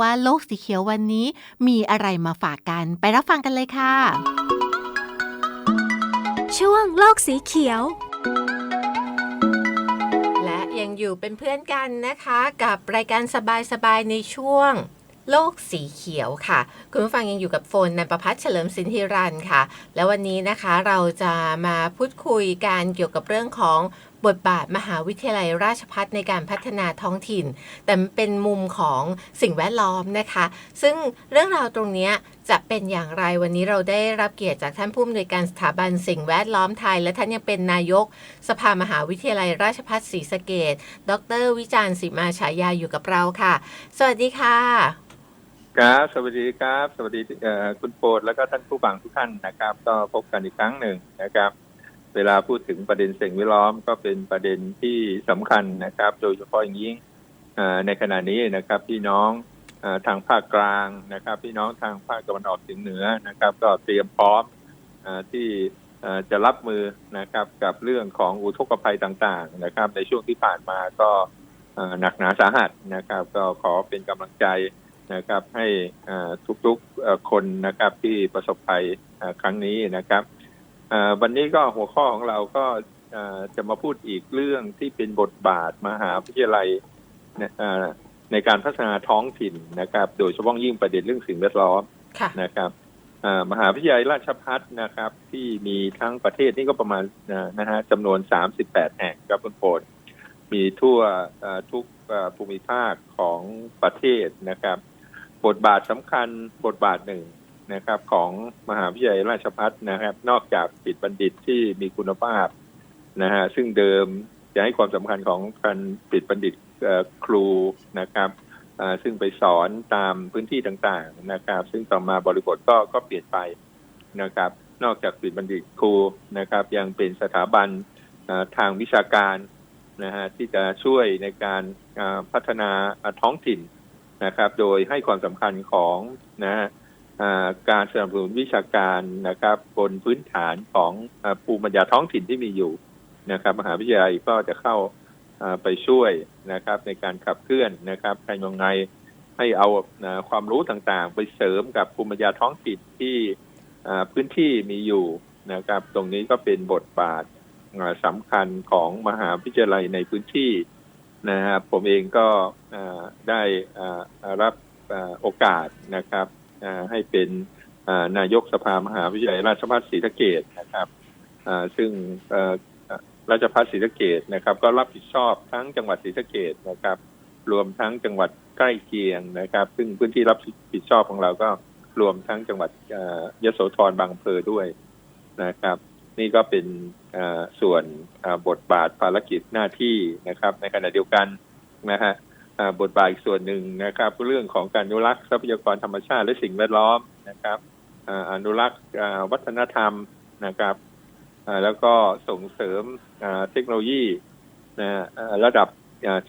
ว่าโลกสีเขียววันนี้มีอะไรมาฝากกัน ไปรับฟังกันเลยค่ะ ช่วงโลกสีเขียวและยังอยู่เป็นเพื่อนกันนะคะ กับรายการสบายๆในช่วงโลกสีเขียวค่ะ คุณผู้ฟังยังอยู่กับโฟนนันประพัฒน์เฉลิมสินธิรันค่ะ แล้ววันนี้นะคะเราจะมาพูดคุยกันเกี่ยวกับเรื่องของ บทบาทมหาวิทยาลัยราชภัฏในการพัฒนาท้องถิ่น แต่เป็นมุมของสิ่งแวดล้อมนะคะ ซึ่งเรื่องราวตรงนี้จะเป็นอย่างไรวันนี้เราได้รับเกียรติจากท่านผู้อำนวยการสถาบันสิ่งแวดล้อมไทย และท่านยังเป็นนายก สภามหาวิทยาลัยราชภัฏศรีสะเกดดร วิจารณ์ศิมาฉายาอยู่กับเราค่ะ สวัสดีค่ะ ครับ สวัสดีครับ สวัสดีคุณโปรดแล้วก็ท่านผู้ฟังทุกท่านนะครับ ก็พบกันอีกครั้งหนึ่งนะครับ เวลาพูดถึงประเด็นสิ่งแวดล้อมก็เป็นประเด็นที่สำคัญนะครับ โดยเฉพาะอย่างยิ่งในขณะนี้นะครับพี่น้องอทางภาคกลางนะครับ พี่น้องทางภาคตะวันออกเฉียงเหนือนะครับ ก็เตรียมพร้อมอที่จะรับมือนะครับกับเรื่องของอุทกภัยต่างๆนะครับ ในช่วงที่ผ่านมาก็หนักหนาสาหัสนะครับ ก็ขอเป็นกำลังใจนะครับให้ทุกๆคนนะครับที่ประสบภัยครั้งนี้นะครับ วันนี้ก็หัวข้อของเราก็อ่าจะมาพูดอีกเรื่องที่เป็นบทบาทมหาวิทยาลัยนะอ่าในการพัฒนาท้องถิ่นนะครับ โดยเฉพาะยิ่งประเด็นเรื่องสิ่งแวดล้อมค่ะนะครับอ่ามหาวิทยาลัยราชภัฏนะครับ ที่มีทั้งประเทศนี่ก็ประมาณอ่านะฮะจำนวน 38 แห่งครับคุณโปรดมีทั่วอ่าทุกอ่าภูมิภาคของประเทศนะครับ บทบาทสำคัญบทบาทหนึ่ง นะครับของมหาวิทยาลัยราชภัฏนะครับ นอกจากปิดบัณฑิตที่มีคุณภาพนะฮะซึ่งเดิมจะให้ความสำคัญของการปิดบัณฑิตครูนะครับซึ่งไปสอนตามพื้นที่ต่างๆนะครับ ซึ่งต่อมาบริบทก็ก็เปลี่ยนไปนะครับ นอกจากปิดบัณฑิตครูนะครับ ยังเป็นสถาบันทางวิชาการนะฮะที่จะช่วยในการพัฒนาท้องถิ่นนะครับ โดยให้ความสำคัญของนะฮะ การสนับสนุนวิชาการนะครับ บนพื้นฐานของอภูมิปัญญาท้องถิ่นที่มีอยู่นะครับ มหาวิทยาลัยก็จะเข้าไปช่วยนะครับ ในการขับเคลื่อนนะครับใครยังไงให้เอาความรู้ต่างๆ ไปเสริมกับภูมิปัญญาท้องถิ่นที่พื้นที่มีอยู่นะครับ ตรงนี้ก็เป็นบทบาทอ่าสำคัญของมหาวิทยาลัยในพื้นที่นะครับผมเองก็ได้รับโอกาสนะครับ ให้เป็นนายกสภามหาวิทยาลัยราชภัฏศรีสะเกดนะครับซึ่งราชภัฏศรีสะเกดนะครับ ก็รับผิดชอบทั้งจังหวัดศรีสะเกดนะครับ รวมทั้งจังหวัดใกล้เคียงนะครับ ซึ่งพื้นที่รับผิดชอบของเราก็รวมทั้งจังหวัดยโสธรบางเภอด้วยนะครับ นี่ก็เป็นส่วนบทบาทภารกิจหน้าที่นะครับ ในขณะเดียวกันนะฮะ บทบาทอีกส่วนหนึ่งนะครับ เรื่องของการอนุรักษ์ทรัพยากรธรรมชาติและสิ่งแวดล้อมนะครับอนุรักษ์วัฒนธรรมนะครับแล้วก็ส่งเสริมเทคโนโลยีนะระดับ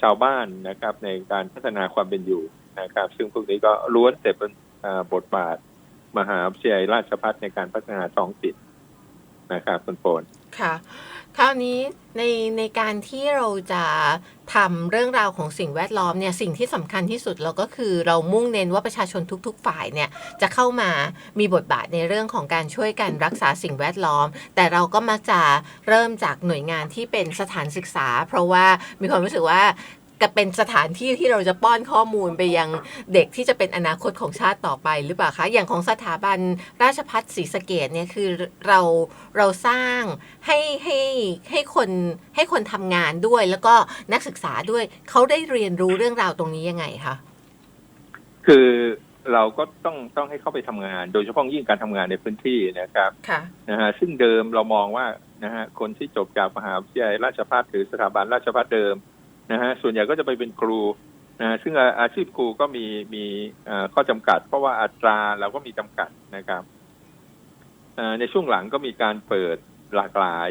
ชาวบ้านนะครับ ในการพัฒนาความเป็นอยู่นะครับ ซึ่งพวกนี้ก็ล้วนแต่เป็นบทบาทมหาวิทยาลัยราชภัฏในการพัฒนาท้องถิ่นนะครับคุณโปน ค่ะ คราวนี้ในในการที่เราจะทำเรื่องราวของสิ่งแวดล้อมเนี่ยสิ่งที่สำคัญที่สุดเราก็คือเรามุ่งเน้นว่าประชาชนทุก ๆ ฝ่ายเนี่ยจะเข้ามามีบทบาทในเรื่องของการช่วยกันรักษาสิ่งแวดล้อม แต่เราก็มักจะเริ่มจากหน่วยงานที่เป็นสถานศึกษา เพราะว่ามีความรู้สึกว่า จะเป็นสถานที่ที่เราจะป้อนข้อมูลไปยังเด็กที่จะเป็นอนาคตของชาติต่อไปหรือเปล่าคะ อย่างของสถาบันราชพัฒศรีสะเกดเนี่ยคือเราเราสร้างให้ให้ให้คนให้คนทำงานด้วย แล้วก็นักศึกษาด้วยเขาได้เรียนรู้เรื่องราวตรงนี้ยังไงคะคือเราก็ต้องต้องให้เข้าไปทำงาน โดยเฉพาะยิ่งการทำงานในพื้นที่นะครับค่ะนะฮะซึ่งเดิมเรามองว่านะฮะคนที่จบจากมหาวิทยาลัยราชภัฏหรือสถาบันราชภัฏเดิม นะฮะส่วนใหญ่ก็จะไปเป็นครูนะฮะซึ่งอาชีพครูก็มีมีข้อจำกัด เพราะว่าอัตราเราก็มีจำกัดนะครับในช่วงหลังก็มีการเปิดหลากหลาย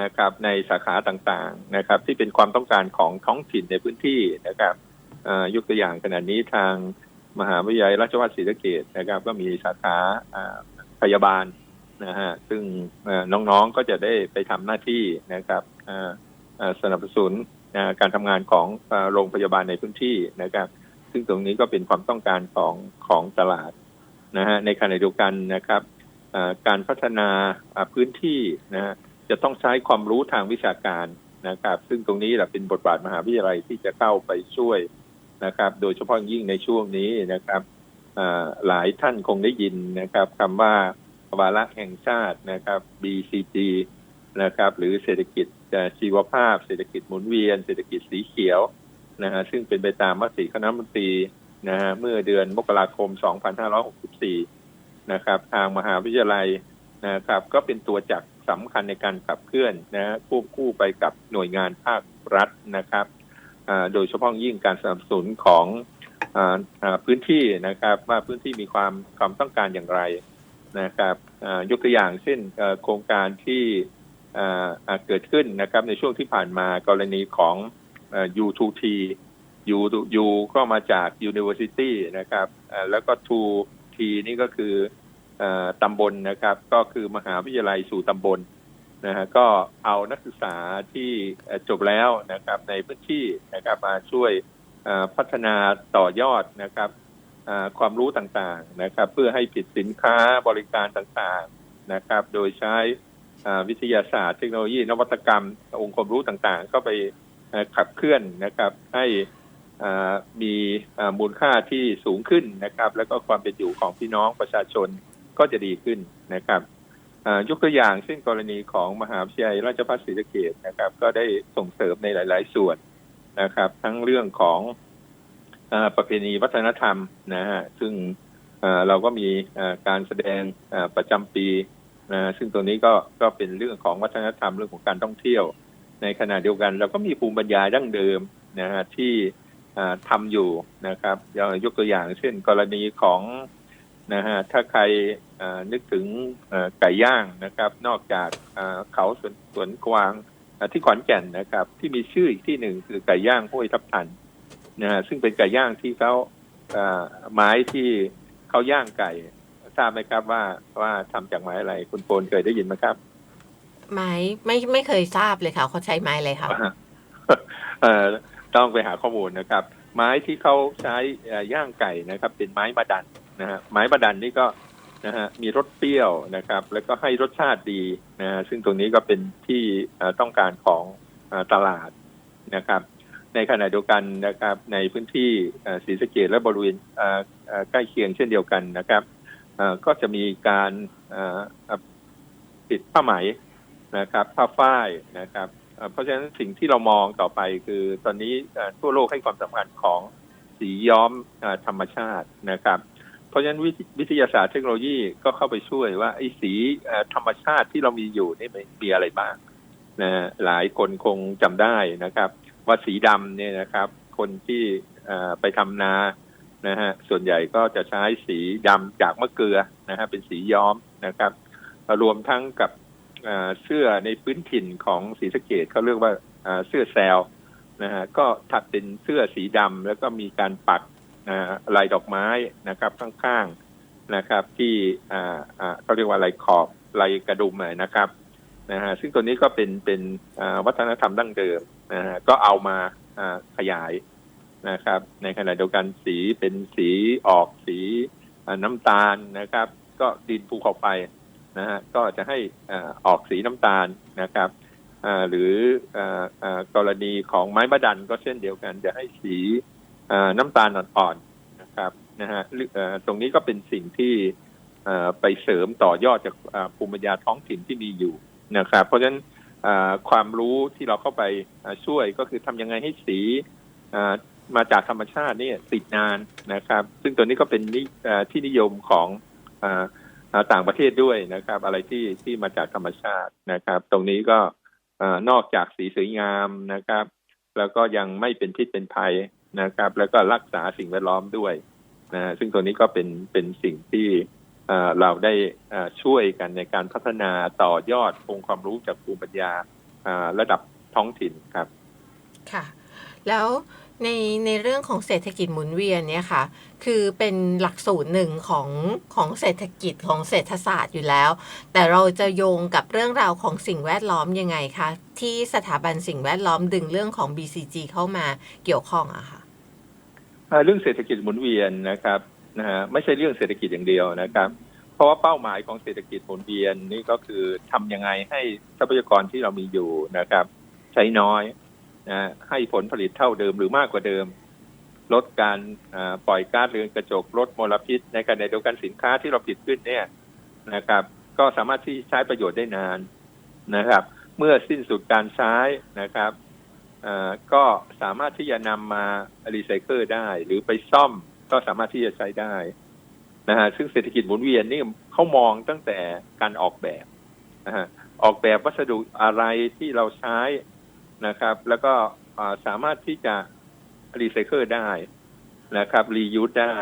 นะครับ ในสาขาต่างๆนะครับ ที่เป็นความต้องการของท้องถิ่นในพื้นที่นะครับยกตัวอย่างขนาดนี้ทางมหาวิทยาลัยราชภัฏศรีสะเกษนะครับ ก็มีสาขาอ่าพยาบาลนะฮะซึ่งน้องๆก็จะได้ไปทำหน้าที่นะครับสนับสนุน การทำงานของโรงพยาบาลในพื้นที่นะครับ ซึ่งตรงนี้ก็เป็นความต้องการของของตลาดนะฮะในขณะเดียวกันนะครับการพัฒนาพื้นที่นะฮะจะต้องใช้ความรู้ทางวิชาการนะครับ ซึ่งตรงนี้แหละเป็นบทบาทมหาวิทยาลัยที่จะเข้าไปช่วยนะครับ โดยเฉพาะยิ่งในช่วงนี้นะครับหลายท่านคงได้ยินนะครับคำว่าวาระแห่งชาตินะครับ BCG นะครับ หรือเศรษฐกิจ ชีวภาพ เศรษฐกิจหมุนเวียน เศรษฐกิจสีเขียวนะฮะซึ่งเป็นไปตามมติคณะมนตรีนะฮะเมื่อเดือนมกราคม 2564 นะครับ ทางมหาวิทยาลัยนะครับ ก็เป็นตัวจักรสำคัญในการขับเคลื่อนนะฮะควบคู่ไปกับหน่วยงานภาครัฐนะครับโดยเฉพาะยิ่งการสนับสนุนของออพื้นที่นะครับ ว่าพื้นที่มีความความต้องการอย่างไรนะครับยกตัวอย่างเช่นโครงการที่ เกิดขึ้นนะครับในช่วงที่ผ่านมากรณีของ U2T U U ก็มาจาก University นะครับแล้วก็ 2T นี่ก็คืออตำบลนะครับ ก็คือมหาวิทยาลัยสู่ตำบลนะฮะก็เอานักศึกษาที่จบแล้วนะครับในพื้นที่นะครับมาช่วยพัฒนาต่อยอดนะครับความรู้ต่างๆนะครับ เพื่อให้ผลิตสินค้าบริการต่างๆนะครับ โดยใช้ วิทยาศาสตร์เทคโนโลยีนวัตกรรม องค์ความรู้ต่างๆ เข้าไปขับเคลื่อนนะครับ ให้มีมูลค่าที่สูงขึ้นนะครับ แล้วก็ความเป็นอยู่ของพี่น้องประชาชนก็จะดีขึ้นนะครับยกตัวอย่างเช่นกรณีของมหาวิทยาลัยราชภัฏศรีสะเกษนะครับ ก็ได้ส่งเสริมในหลาย ๆ ส่วนนะครับ ทั้งเรื่องของอประเพณีวัฒนธรรมนะฮะซึ่งเราก็มีการแสดงประจำปี นะซึ่งตรงนี้ก็ก็เป็นเรื่องของวัฒนธรรมเรื่องของการท่องเที่ยว ในขณะเดียวกัน เราก็มีภูมิปัญญาดั้งเดิมนะฮะที่อ่าทำอยู่นะครับยกตัวอย่างเช่นกรณีของนะฮะถ้าใครนึกถึงไก่ย่างนะครับ นอกจากเขาสวนสวนกวางที่ขอนแก่นนะครับ ที่มีชื่ออีกที่หนึ่งคือไก่ย่างห้วยทับทันนะฮะซึ่งเป็นไก่ย่างที่เขาไม้ที่เขาย่างไก่ ทราบไหมครับว่าว่าทำจากไม้อะไร คุณโปนเคยได้ยินไหมครับ ไม้ไม่ไม่เคยทราบเลยค่ะเขาใช้ไม้อะไรคะเอ่อต้องไปหาข้อมูลนะครับ ไม้ที่เขาใช้เอ่อย่างไก่นะครับ เป็นไม้มาดันนะฮะไม้มาดันนี่ก็นะฮะมีรสเปรี้ยวนะครับ แล้วก็ให้รสชาติดีนะฮะซึ่งตรงนี้ก็เป็นที่เอ่อต้องการของเอ่อตลาดนะครับ ในขณะเดียวกันนะครับ ในพื้นที่เอ่อศรีสะเกษและบริเวณเอ่อเอ่อใกล้เคียงเช่นเดียวกันนะครับเอ่อ ก็จะมีการติดผ้าไหมนะครับผ้าฝ้ายนะครับเพราะฉะนั้นสิ่งที่เรามองต่อไปคือตอนนี้ทั่วโลกให้ความสำคัญของสีย้อมอธรรมชาตินะครับ เพราะฉะนั้นวิทยาศาสตร์เทคโนโลยีก็เข้าไปช่วยว่าไอ้สีธรรมชาติที่เรามีอยู่นี่มันมีอะไรบ้างนะหลายคนคงจำได้นะครับ ว่าสีดำเนี่ยนะครับ คนที่ไปทำนา นะฮะส่วนใหญ่ก็จะใช้สีดำจากมะเกลือนะฮะเป็นสีย้อมนะครับรวมทั้งกับเสื้อในพื้นถิ่นของศรีสะเกดเขาเรียกว่าเสื้อแซลนะฮะก็ถักเป็นเสื้อสีดำแล้วก็มีการปักลายดอกไม้นะครับข้างๆนะครับ ที่อ่าเขาเรียกว่าลายขอบลายกระดุมนะครับนะฮะซึ่งตัวนี้ก็เป็นเป็นวัฒนธรรมดั้งเดิมนะฮะก็เอามาขยาย นะครับ ในขณะเดียวกันสีเป็นสีออกสีน้ำตาลนะครับ ก็ดินภูเขาไฟนะฮะก็จะให้ออกสีน้ำตาลนะครับหรือกรณีของไม้มะดันก็เช่นเดียวกัน จะให้สีน้ำตาลอ่อนๆนะครับนะฮะตรงนี้ก็เป็นสิ่งที่ไปเสริมต่อยอดจากภูมิปัญญาท้องถิ่นที่มีอยู่นะครับ เพราะฉะนั้นความรู้ที่เราเข้าไปช่วยก็คือทำยังไงให้สี มาจากธรรมชาติเนี่ยติดนานนะครับ ซึ่งตัวนี้ก็เป็นนิที่นิยมของอต่างประเทศด้วยนะครับ อะไรที่ที่มาจากธรรมชาตินะครับ ตรงนี้ก็นอกจากสีสวยงามนะครับ แล้วก็ยังไม่เป็นพิษเป็นภัยนะครับ แล้วก็รักษาสิ่งแวดล้อมด้วยนะซึ่งตัวนี้ก็เป็นเป็นสิ่งที่เราได้ช่วยกันในการพัฒนาต่อยอดองค์ความรู้จากภูมิปัญญาระดับท้องถิ่นครับ ค่ะ แล้ว ในในเรื่องของเศรษฐกิจหมุนเวียนเนี่ยค่ะ คือเป็นหลักสูตรหนึ่งของของเศรษฐกิจของเศรษฐศาสตร์อยู่แล้ว แต่เราจะโยงกับเรื่องราวของสิ่งแวดล้อมยังไงคะที่สถาบันสิ่งแวดล้อมดึงเรื่องของ BCG เข้ามาเกี่ยวข้องอะค่ะอ่าเรื่องเศรษฐกิจหมุนเวียนนะครับนะฮะไม่ใช่เรื่องเศรษฐกิจอย่างเดียวนะครับ เพราะว่าเป้าหมายของเศรษฐกิจหมุนเวียนนี่ก็คือทำยังไงให้ทรัพยากรที่เรามีอยู่นะครับ ใช้น้อย นะให้ผลผลิตเท่าเดิมหรือมากกว่าเดิม ลดการปล่อยก๊าซเรือนกระจกลดมลพิษ ในขณะเดียวกันสินค้าที่เราผลิตขึ้นเนี่ยนะครับ ก็สามารถที่ใช้ประโยชน์ได้นานนะครับ เมื่อสิ้นสุดการใช้นะครับก็สามารถที่จะนำมารีไซเคิลได้ หรือไปซ่อมก็สามารถที่จะใช้ได้นะฮะซึ่งเศรษฐกิจหมุนเวียนนี่เขามองตั้งแต่การออกแบบนะฮะออกแบบวัสดุอะไรที่เราใช้ นะครับ แล้วก็สามารถที่จะรีไซเคิลได้นะครับรียูสได้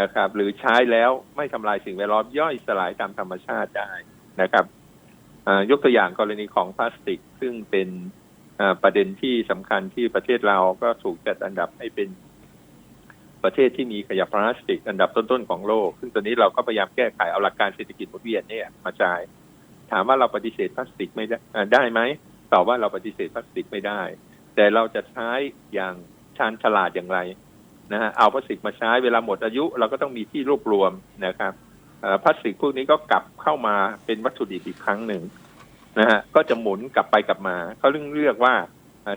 นะครับ หรือใช้แล้วไม่ทำลายสิ่งแวดล้อมย่อยสลายตามธรรมชาติได้นะครับยกตัวอย่างกรณีของพลาสติก ซึ่งเป็นประเด็นที่สำคัญที่ประเทศเราก็ถูกจัดอันดับให้เป็นประเทศที่มีขยะพลาสติก อันดับต้นๆของโลก ซึ่งตอนนี้เราก็พยายามแก้ไขเอาหลักการเศรษฐกิจหมุนเวียนเนี่ยมาใช้ถามว่าเราปฏิเสธพลาสติกไม่ได้ได้ไหม ตอบว่าเราปฏิเสธพลาสติกไม่ได้ แต่เราจะใช้อย่างชาญฉลาดอย่างไรนะฮะเอาพลาสติกมาใช้เวลาหมดอายุเราก็ต้องมีที่รวบรวมนะครับพลาสติกพวกนี้ก็กลับเข้ามาเป็นวัตถุดิบอีกครั้งหนึ่งนะฮะก็จะหมุนกลับไปกลับมาเขาเรื่องเรียกว่า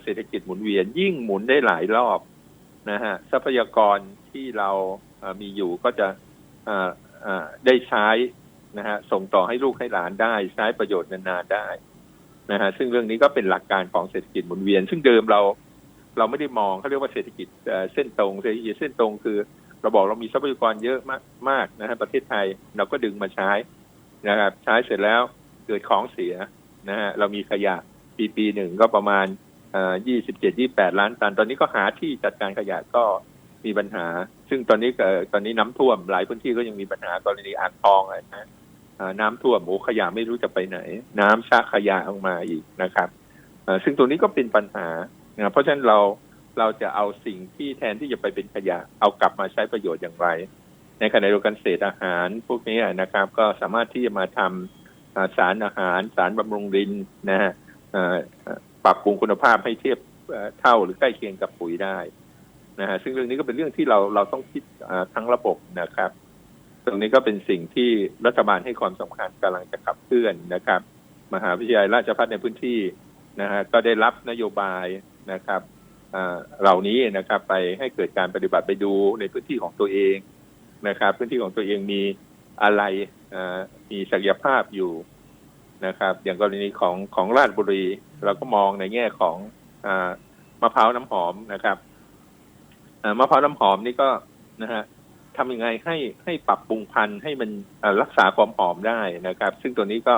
เศรษฐกิจหมุนเวียนยิ่งหมุนได้หลายรอบนะฮะทรัพยากรที่เรามีอยู่ก็จะได้ใช้นะฮะส่งต่อให้ลูกให้หลานได้ ใช้ประโยชน์นานๆได้ นะฮะซึ่งเรื่องนี้ก็เป็นหลักการของเศรษฐกิจหมุนเวียน ซึ่งเดิมเราเราไม่ได้มองเขาเรียกว่าเศรษฐกิจเส้นตรงเศรษฐกิจเส้นตรงคือเราบอกเรามีทรัพยากรเยอะมากมากนะฮะประเทศไทยเราก็ดึงมาใช้นะครับ ใช้เสร็จแล้วเกิดของเสียนะฮะเรามีขยะปีปีหนึ่งก็ประมาณยี่สิบเจ็ดยี่แปดล้านตัน ตอนนี้ก็หาที่จัดการขยะก็มีปัญหา ซึ่งตอนนี้ตอนนี้น้ำท่วมหลายพื้นที่ก็ยังมีปัญหากรณีอ่างทองอะ นะอ่าน้ำท่วมโอ้ขยะไม่รู้จะไปไหน น้ำชักขยะออกมาอีกนะครับซึ่งตัวนี้ก็เป็นปัญหานะเพราะฉะนั้นเราเราจะเอาสิ่งที่แทนที่จะไปเป็นขยะ เอากลับมาใช้ประโยชน์อย่างไร ในขณะเดียวกันเศษอาหารพวกนี้นะครับ ก็สามารถที่จะมาทำอ่าสารอาหาร สารบำรุงดินนะฮะปรับปรุงคุณภาพให้เทียบเอ่อเท่าหรือใกล้เคียงกับปุ๋ยได้นะฮะซึ่งเรื่องนี้ก็เป็นเรื่องที่เราเราต้องคิดทั้งระบบนะครับ ตรงนี้ก็เป็นสิ่งที่รัฐบาลให้ความสำคัญกำลังจะขับเคลื่อนนะครับ มหาวิทยาลัยราชภัฏในพื้นที่นะฮะก็ได้รับนโยบายนะครับเหล่านี้นะครับไปให้เกิดการปฏิบัติไปดูในพื้นที่ของตัวเองนะครับ พื้นที่ของตัวเองมีอะไรมีศักยภาพอยู่นะครับ อย่างกรณีของของราชบุรี เราก็มองในแง่ของอมะพร้าวน้ำหอมนะครับมะพร้าวน้ำหอมนี่ก็นะฮะ ทำยังไงให้ให้ปรับปรุงพันธุ์ให้มันรักษาความหอมได้นะครับ ซึ่งตัวนี้ก็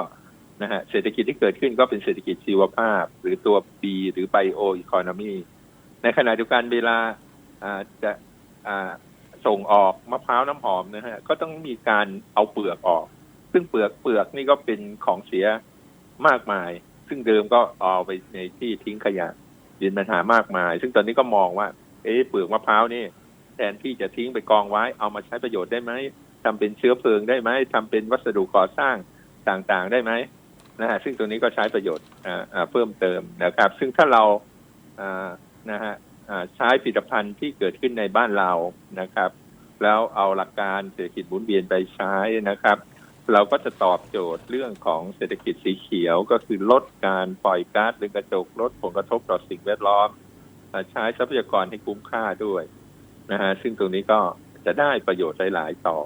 นะฮะเศรษฐกิจที่เกิดขึ้นก็เป็นเศรษฐกิจชีวภาพ หรือตัว B หรือ Bio Economy ในขณะเดียวกันเวลาจะอ่าส่งออกมะพร้าวน้ำหอมนะฮะก็ต้องมีการเอาเปลือกออก ซึ่งเปลือกเปลือกนี่ก็เป็นของเสียมากมาย ซึ่งเดิมก็เอาไปในที่ทิ้งขยะเป็นปัญหามากมาย ซึ่งตอนนี้ก็มองว่า เอ๊ะเปลือกมะพร้าวนี่ แทนที่จะทิ้งไปกองไว้ เอามาใช้ประโยชน์ได้ไหมทำเป็นเชื้อเพลิงได้ไหมทำเป็นวัสดุก่อสร้างต่างๆได้ไหมนะฮะซึ่งตรงนี้ก็ใช้ประโยชน์อ่าเพิ่มเติมนะครับ ซึ่งถ้าเราอ่านะฮะใช้ผลิตภัณฑ์ที่เกิดขึ้นในบ้านเรานะครับ แล้วเอาหลักการเศรษฐกิจหมุนเวียนไปใช้นะครับ เราก็จะตอบโจทย์เรื่องของเศรษฐกิจสีเขียวก็คือลดการปล่อยก๊าซเรือนกระจกลดผลกระทบต่อสิ่งแวดล้อมใช้ทรัพยากรให้คุ้มค่าด้วย นะฮะซึ่งตรงนี้ก็จะได้ประโยชน์หลาย ๆ ต่อ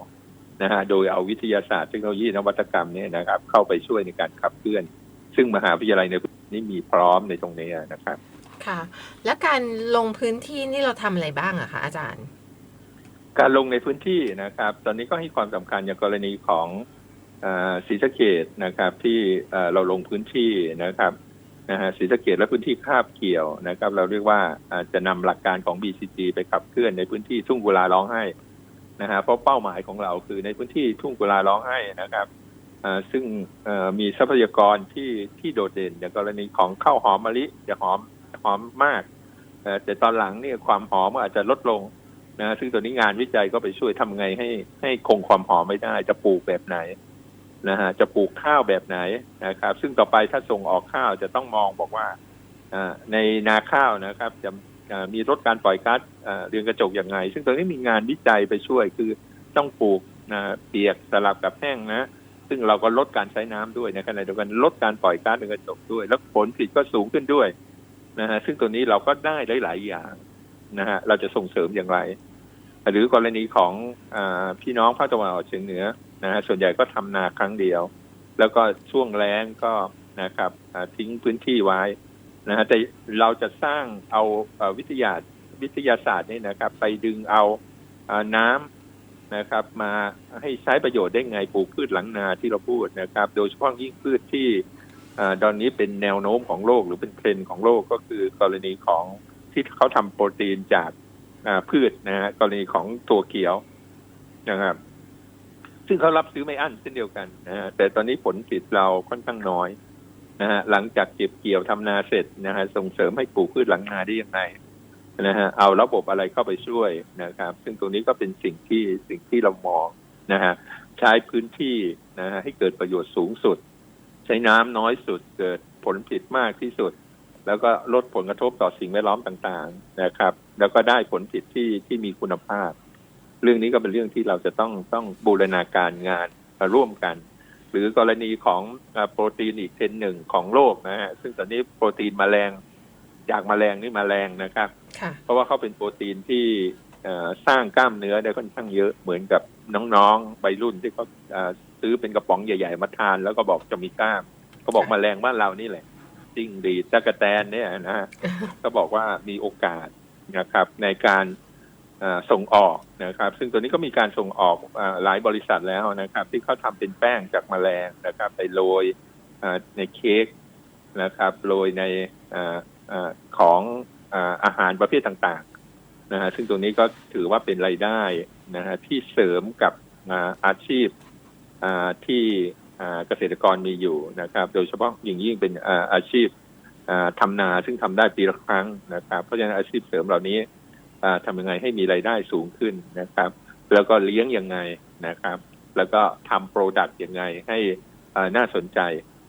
นะฮะโดยเอาวิทยาศาสตร์เทคโนโลยีนวัตกรรมเนี่ยนะครับ เข้าไปช่วยในการขับเคลื่อน ซึ่งมหาวิทยาลัยในนี้มีพร้อมในตรงนี้นะครับ ค่ะ แล้วการลงพื้นที่นี่เราทำอะไรบ้างอะคะอาจารย์ การลงในพื้นที่นะครับ ตอนนี้ก็ให้ความสำคัญอย่างกรณีของอาศรีสะเกดนะครับ ที่เอ่อเราลงพื้นที่นะครับ นะฮะศรีสะเกดและพื้นที่คาบเกี่ยวนะครับ เราเรียกว่าอาจะนำหลักการของ BCG ไปขับเคลื่อนในพื้นที่ทุ่งกุลาร้องไห้นะฮะเพราะเป้าหมายของเราคือในพื้นที่ทุ่งกุลาร้องไห้นะครับซึ่งมีทรัพยากรที่ที่โดดเด่นอย่างกรณีของข้าวหอมมะลิจะหอมหอมมาก แต่ตอนหลังเนี่ยความหอมอาจจะลดลงนะซึ่งตัวนี้งานวิจัยก็ไปช่วยทำไงให้ให้คงความหอมไม่ได้จะปลูกแบบไหน นะฮะจะปลูกข้าวแบบไหนนะครับ ซึ่งต่อไปถ้าส่งออกข้าวจะต้องมองบอกว่าในนาข้าวนะครับ จะมีลดการปล่อยก๊าซเรือนกระจกอย่างไง ซึ่งตรงนี้มีงานวิจัยไปช่วยคือต้องปลูกเปียกสลับกับแห้งนะ ซึ่งเราก็ลดการใช้น้ำด้วยในขณะเดียวกันลดการปล่อยก๊าซเรือนกระจกด้วย แล้วผลผลิตก็สูงขึ้นด้วยนะฮะซึ่งตัวนี้เราก็ได้หลาย ๆ อย่างนะฮะเราจะส่งเสริมอย่างไร หรือกรณีของอพี่น้องภาคตะวันออกเฉียงเหนือนะฮะส่วนใหญ่ก็ทำนาครั้งเดียว แล้วก็ช่วงแล้งก็นะครับทิ้งพื้นที่ไว้นะฮะแต่เราจะสร้างเอาวิทยาวิทยาศาสตร์นี่นะครับ ไปดึงเอาอน้ำนะครับ มาให้ใช้ประโยชน์ได้ไงปลูกพืชหลังนาที่เราพูดนะครับ โดยเฉพาะยิ่งพืชที่อ่าตอนนี้เป็นแนวโน้มของโลกหรือเป็นเทรนด์ของโลกก็คือกรณีของที่เขาทำโปรตีนจาก พืชนะฮะกรณีของตัวเขียวนะครับซึ่งเขารับซื้อไม่อั้นเช่นเดียวกันนะฮะแต่ตอนนี้ผลผลิตเราค่อนข้างน้อยนะฮะหลังจากเก็บเกี่ยวทำนาเสร็จนะฮะส่งเสริมให้ปลูกพืชหลังนาได้ยังไงนะฮะเอาระบบอะไรเข้าไปช่วยนะครับ ซึ่งตรงนี้ก็เป็นสิ่งที่สิ่งที่เรามองนะฮะใช้พื้นที่นะฮะให้เกิดประโยชน์สูงสุด ใช้น้ำน้อยสุด เกิดผลผลิตมากที่สุด แล้วก็ลดผลกระทบต่อสิ่งแวดล้อมต่างๆนะครับ แล้วก็ได้ผลผลิตที่ที่มีคุณภาพ เรื่องนี้ก็เป็นเรื่องที่เราจะต้องต้องบูรณาการงานมาร่วมกัน หรือกรณีของอาโปรตีนอีกเทรนหนึ่งของโลกนะฮะซึ่งตอนนี้โปรตีนแมลงจากแมลงนี่แมลงนะครับค่ะเพราะว่าเขาเป็นโปรตีนที่เอ่อสร้างกล้ามเนื้อได้ค่อนข้างเยอะเหมือนกับน้องๆวัยรุ่นที่เขาเอ่อซื้อเป็นกระป๋องใหญ่ ๆ มาทาน แล้วก็บอกจะมีกล้ามเขาบอกค่ะแมลงบ้านเรานี่แหละจิ้งหรีดตะกะแตนเนี่ยนะฮะก็บอกว่ามีโอกาส นะครับในการส่งออกนะครับ ซึ่งตัวนี้ก็มีการส่งออกอหลายบริษัทแล้วนะครับ ที่เขาทำเป็นแป้งจากมแมลงนะครับ ไปโรยในเค้กนะครับโรยในออของออาหารประเภทต่างๆนะฮะซึ่งตรงนี้ก็ถือว่าเป็นรายได้นะฮะที่เสริมกับอาอาชีพที่เกษตรกรมีอยู่นะครับ โดยเฉพาะอย่างยิ่งเป็นออาชีพ อ่าทำนาซึ่งทำได้ปีละครั้งนะครับ เพราะฉะนั้นอาชีพเสริมเหล่านี้อ่าทำยังไงให้มีรายได้สูงขึ้นนะครับ แล้วก็เลี้ยงยังไงนะครับ แล้วก็ทำโปรดักต์ยังไงให้น่าสนใจ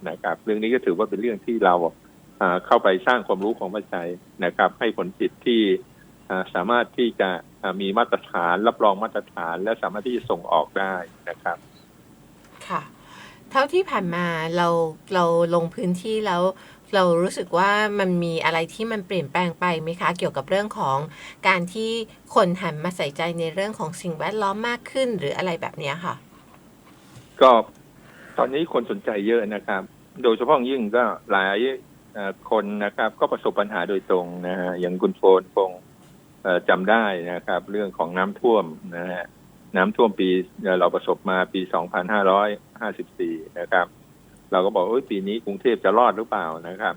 นะครับ เรื่องนี้ก็ถือว่าเป็นเรื่องที่เราเข้าไปสร้างความรู้ของประชาชนนะครับ ให้ผลผลิตที่สามารถที่จะมีมาตรฐานรับรองมาตรฐาน และสามารถที่จะส่งออกได้นะครับ ค่ะ เท่าที่ผ่านมาเราเราลงพื้นที่แล้ว เรารู้สึกว่ามันมีอะไรที่มันเปลี่ยนแปลงไปไหมคะ เกี่ยวกับเรื่องของการที่คนหันมาใส่ใจในเรื่องของสิ่งแวดล้อมมากขึ้นหรืออะไรแบบนี้ค่ะ ก็ตอนนี้คนสนใจเยอะนะครับ โดยเฉพาะยิ่งก็หลายคนนะครับ ก็ประสบปัญหาโดยตรงนะฮะอย่างคุณโฟนคงเอ่อจำได้นะครับ เรื่องของน้ำท่วมนะฮะน้ำท่วมปีเอ่อเราประสบมาปี 2554 นะครับ เราก็บอกอปีนี้กรุงเทพจะรอดหรือเปล่านะครับ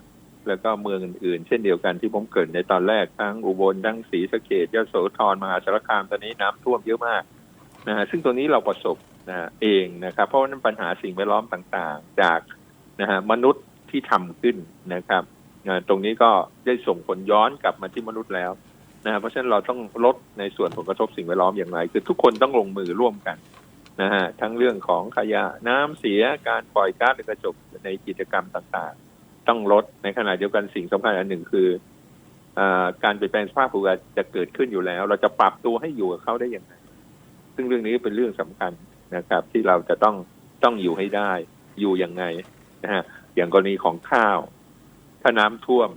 แล้วก็เมืองอื่นๆ เช่นเดียวกันที่ผมเกิดในตอนแรกทั้งอุบลทั้งศรีสะเกดยโสธรมหาสารคามตอนนี้น้ำท่วมเยอะมากนะฮะซึ่งตัวนี้เราประสบนะเองนะครับ เพราะว่านั้นปัญหาสิ่งแวดล้อมต่างๆ จากนะฮะมนุษย์ที่ทำขึ้นนะครับนะตรงนี้ก็ได้ส่งผลย้อนกลับมาที่มนุษย์แล้วนะฮะเพราะฉะนั้นเราต้องลดในส่วนผลกระทบสิ่งแวดล้อมอย่างไร คือทุกคนต้องลงมือร่วมกัน นะฮะทั้งเรื่องของขยะน้ำเสียการปล่อยก๊าซเรือนกระจกในกิจกรรมต่างๆ ต้องลดในขณะเดียวกันสิ่งสำคัญอันหนึ่งคืออาการเปลี่ยนแปลงสภาพภูมิอากาศจะเกิดขึ้นอยู่แล้ว เราจะปรับตัวให้อยู่กับเขาได้อย่างไรซึ่งเรื่องนี้เป็นเรื่องสำคัญนะครับ ที่เราจะต้องต้องอยู่ให้ได้ อยู่ยังไงนะฮะอย่างกรณีของข้าว ถ้าน้ำท่วม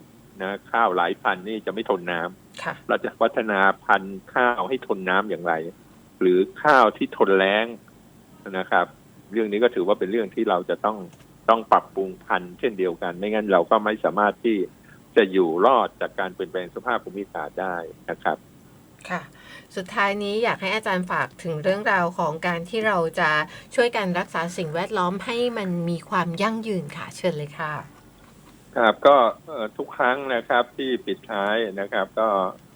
นะข้าวหลายพันธุ์นี่จะไม่ทนน้ำค่ะเราจะพัฒนาพันธุ์ข้าวให้ทนน้ำอย่างไร หรือข้าวที่ทนแล้ง นะครับ เรื่องนี้ก็ถือว่าเป็นเรื่องที่เราจะต้องต้องปรับปรุงพันธุ์เช่นเดียวกัน ไม่งั้นเราก็ไม่สามารถที่จะอยู่รอดจากการเปลี่ยนแปลงสภาพภูมิอากาศได้นะครับ ค่ะ สุดท้ายนี้อยากให้อาจารย์ฝากถึงเรื่องราวของการที่เราจะช่วยกันรักษาสิ่งแวดล้อมให้มันมีความยั่งยืนค่ะ เชิญเลยค่ะ ครับก็เอ่อทุกครั้งนะครับที่ปิดท้ายนะครับ ก็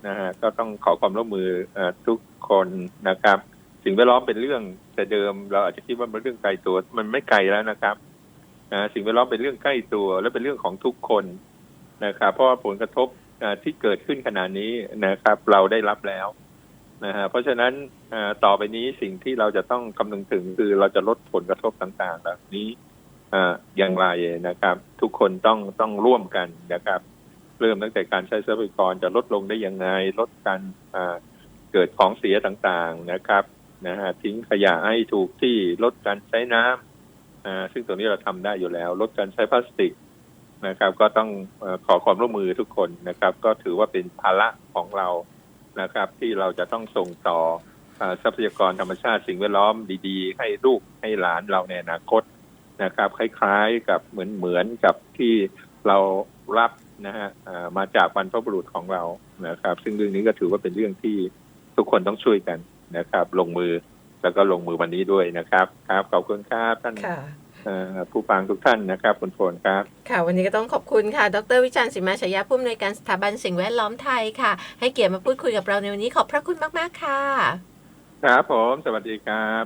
นะฮะก็ต้องขอความร่วมมือเอ่อทุกคนนะครับ สิ่งแวดล้อมเป็นเรื่องแต่เดิมเราอาจจะคิดว่ามันเรื่องไกลตัวมันไม่ไกลแล้วนะครับนะสิ่งแวดล้อมเป็นเรื่องใกล้ตัว และเป็นเรื่องของทุกคนนะครับเพราะว่าผลกระทบที่เกิดขึ้นขณะนี้นะครับ เราได้รับแล้วนะฮะเพราะฉะนั้นต่อไปนี้สิ่งที่เราจะต้องคำนึงถึงคือเราจะลดผลกระทบต่างๆเหล่านี้อย่างไรนะครับ ทุกคนต้องต้องร่วมกันนะครับ เริ่มตั้งแต่การใช้ทรัพยากรจะลดลงได้ยังไง ลดการเกิดของเสียต่างๆนะครับ นะฮะทิ้งขยะให้ถูกที่ลดการใช้น้ำอ่าซึ่งตรงนี้เราทำได้อยู่แล้ว ลดการใช้พลาสติกนะครับ ก็ต้องอขอความร่วมมือทุกคนนะครับ ก็ถือว่าเป็นภาระของเรานะครับ ที่เราจะต้องส่งต่ออทรัพยากรธรรมชาติสิ่งแวดล้อมดีๆ ให้ลูกให้หลานเราในอนาคตนะครับ คล้ายๆกับเหมือนเหมือนกับที่เรารับนะฮะมาจากบรรพบุรุษของเรานะครับ ซึ่งเรื่องนี้ก็ถือว่าเป็นเรื่องที่ทุกคนต้องช่วยกัน นะครับ ลงมือแล้วก็ลงมือวันนี้ด้วยนะครับครับขอบคุณครับท่านค่ะเอ่อผู้ฟังทุกท่านนะครับคุณโฟนครับ ค่ะ วันนี้ก็ต้องขอบคุณค่ะ ดรวิจารณ์สิมาฉายาผู้อำนวยการสถาบันสิ่งแวดล้อมไทยค่ะ ให้เกียรติมาพูดคุยกับเราในวันนี้ขอบพระคุณมาก ๆ ค่ะ ครับผม สวัสดีครับ